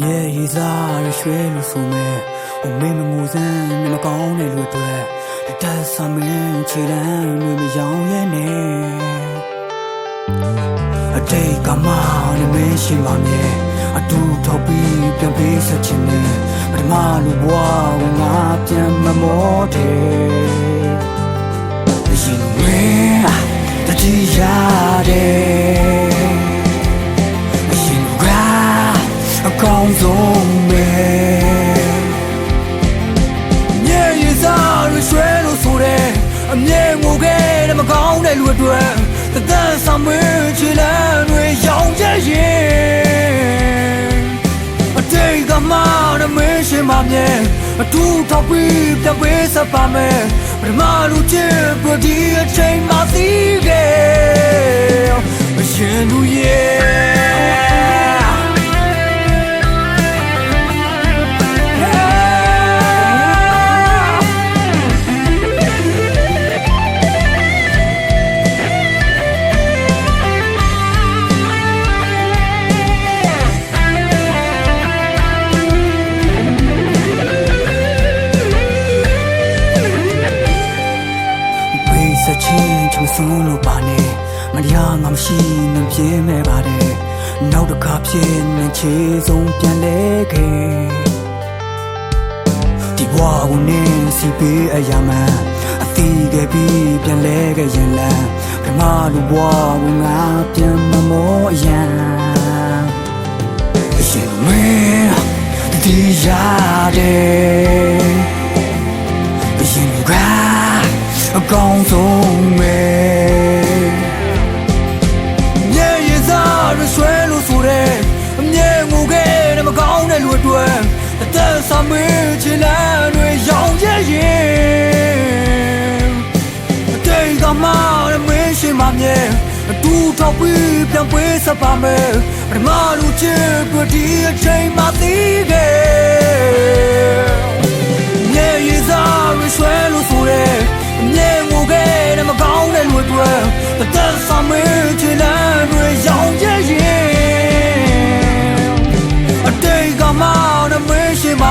မြေရီစားရရွှဲလို့ဆိုမဲ့ဟိုမင်းမမူစမ်းမျက်မကောင်းတဲ့လူတွေတက်ဆမ်းမင်းခြေလမ်းတွေမရောင်ရဲ့နဲ့အတိတ်ကမှလည်းမင်းရှိမှမြဲအတူထောက်ပြီးပြန်ပေးဆက်ချင်တယ်ပထမလူဘဝကိုငါပြန်မမောတယ်ရှင်မင်းတတိရတယ် အမြဲငိုခဲ့တဲ့မကောင်းတဲ့လူအတွက်တသက်ဆောင်မင်းချီလန်းတွေရောင်ချက်ရင်အတိတ်ကမှရမင်းရှင်ပါမြဲအတူထောက်ပြီးပြန်ပေးစပါမယ်ပထမလူချစ်ပဒီအချိန်မှသိခဲ့အရှင်လူရဲ့ ဘေးစချင်းချမစိုးလို့ပါနဲ့မတရားငါမရှိနေပြင်းမဲ့ပါတယ်နောက်တစ်ခါဖြစ်နေချေဆုံးပြန်လဲခဲ့ဒီဘဝကိုနင်းစီပေးအရာမှန်အသီးခဲ့ပြီးပြန်လဲခဲ့ရင်လမ်းပထမလူဘဝကိုငါပြန်မမောအရန်အရှင်မင်းတတိရ တဲ့မကောင်းတဲ့လူအတွက်အသက်ဆောင်မင်းချင်လန်းတွေရောင်ရဲ့ရင်အတိတ်ကမှရမင်းရှိမှမြဲအတူထောက်ပြီးပြန်ပေးစပါမယ်ပထမလူချစ်ပြဒီအချိန်မှသိခဲ့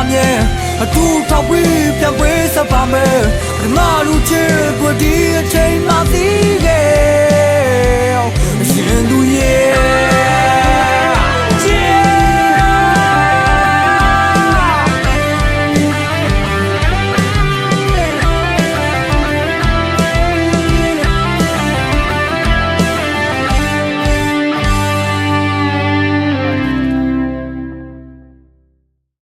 မြဲအတူထောက်ပြီးပြန်ပေးစပါမယ်ဒီမလူချစ်ကိုဒီအချိန်မှသိ